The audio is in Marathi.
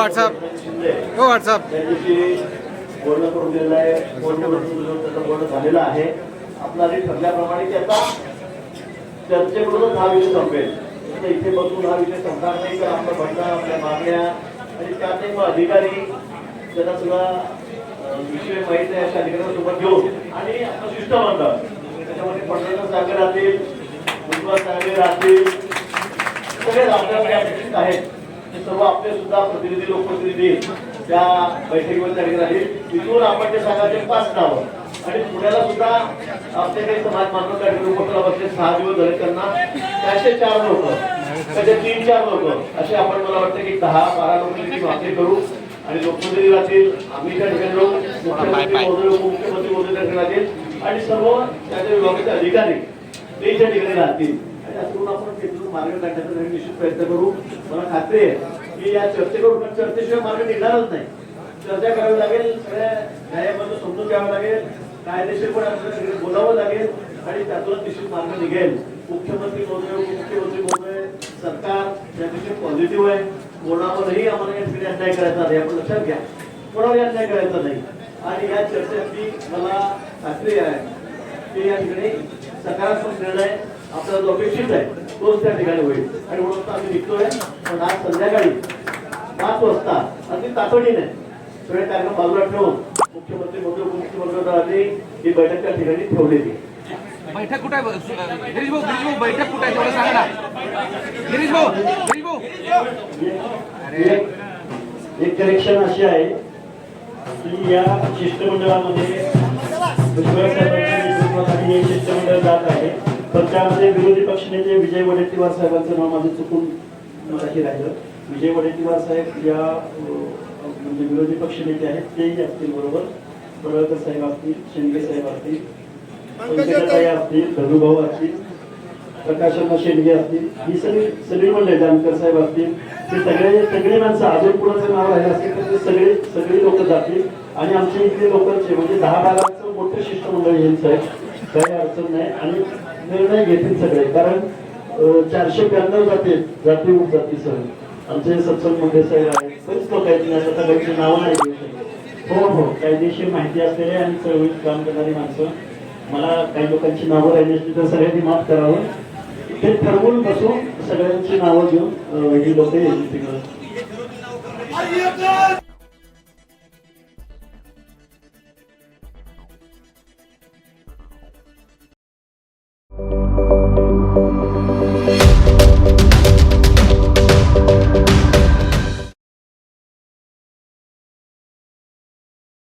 व्हॉट्सअप हो व्हॉट्सअप त्यांच्याशी करून दिलेलं आहे पूर्ण झालेलं आहे आपला आधी ठरल्याप्रमाणे त्याचा चर्चेकडूनच हा विषय संपेल इथे बसून हा विषय संपणार नाही तर आपलं म्हणणं आपल्या मागण्या आणि त्यात एक अधिकारी ज्यांना सुद्धा विषय माहीत आहे अशा अधिकाऱ्यांसोबत घेऊन आणि आपलं शिष्टमंडळ त्याच्यामध्ये पंढरनाथ सागर राहतील मुलगा सागर राहतील सगळे आपल्याकडे अपेक्षित आहेत. सर्व आपले सुद्धा प्रतिनिधी लोकप्रतिनिधी त्या बैठकीमध्ये त्या ठिकाणी. तिथून आपण ते सांगायचे पाच नावं. आणि पुण्याला सुद्धा आपले काही समाज मानव त्या ठिकाणी उपक्रम बसले सहा दिवस झाले त्यांना. त्याचे चार लोक. त्याचे तीन चार लोक. असे आपण मला वाटतं की दहा बारा लोकांची मागणी करू. आणि लोकप्रतिनिधी राहतील. आम्ही त्या ठिकाणी मुख्यमंत्री महोदय उपमुख्यमंत्री महोदय त्या ठिकाणी आणि सर्व त्याच्या विभागाचे अधिकारी ते त्या ठिकाणी राहतील. आणि असं आपण तिथून मार्ग काढण्याचा निश्चित प्रयत्न करू. मला खात्री आहे की या चर्चेकडून चर्चेशिवाय मार्ग निघणारच नाही. चर्चा करावी लागेल सगळ्या समजून घ्यावं लागेल कायदेशीरपणे आपल्याला बोलावं लागेल आणि त्यातूनच निश्चित मार्ग निघेल. मुख्यमंत्री महोदय उपमुख्यमंत्री महोदय सरकार या दिवशी पॉझिटिव्ह आहे. कोणावरही आम्हाला या ठिकाणी अन्याय करायचा नाही. आपण लक्षात घ्या. कोणावरही अन्याय करायचा नाही. आणि या चर्चेची मला खात्री आहे की या ठिकाणी सकारात्मक निर्णय आपल्याला जो अपेक्षित आहे तोच त्या ठिकाणी होईल. आणि म्हणून आम्ही निघतोय. पण आज संध्याकाळी पाच वाजता अगदी तातडीने सगळे कार्यक्रम बाजूला ठेवून मुख्यमंत्री मोदी उपमुख्यमंत्र्यांनी ही बैठक त्या ठिकाणी ठेवलेली बैठक कुठे गिरीश भाऊ गिरीश भाऊ बैठक कुठे आहे? तेवढं सांगा ना. गिरीश भाऊ गिरीश भाऊ. एक करेक्शन अशी आहे की या शिष्टमंडळामध्ये शिष्टमंडळ जात आहे. तर त्यामध्ये विरोधी पक्षनेते विजय वडेट्टीवार साहेबांचं नाव माझं चुकून मराठी राहिलं. विजय वडेट्टीवार साहेब या म्हणजे विरोधी पक्षनेते आहेत तेही असतील बरोबर. पडळकर साहेब असतील शेंडगे साहेब असतील पंकजाताई असतील धनुभाऊ असतील प्रकाशम्मा शेंडगे असतील ही सगळी सगळी मंडळी जानकर साहेब असतील ते सगळे सगळी माणसं अजून कुणाचं नाव राहिलं असेल तर ते सगळे सगळी लोक जातील. आणि आमच्या इथले लोकांचे म्हणजे दहा बाराचं मोठं शिष्टमंडळ येईल साहेब. काही अडचण नाही. आणि निर्णय घेतील सगळे. कारण चारशे ब्याण्णव जाते जाती होऊन जाती सर आमचे सत्संग मुंडे साहेब आहेत बरेच लोक आहेत मी आता सगळ्यांची नावं नाही घेऊ शकत. हो हो कायदेशीर माहिती असलेले आणि चळवळीत काम करणारी माणसं. मला काही लोकांची नावं राहिली असली तर सगळ्यांनी माफ करावं. ते ठरवून बसून सगळ्यांची नावं घेऊन ही लोक येतील तिकडं.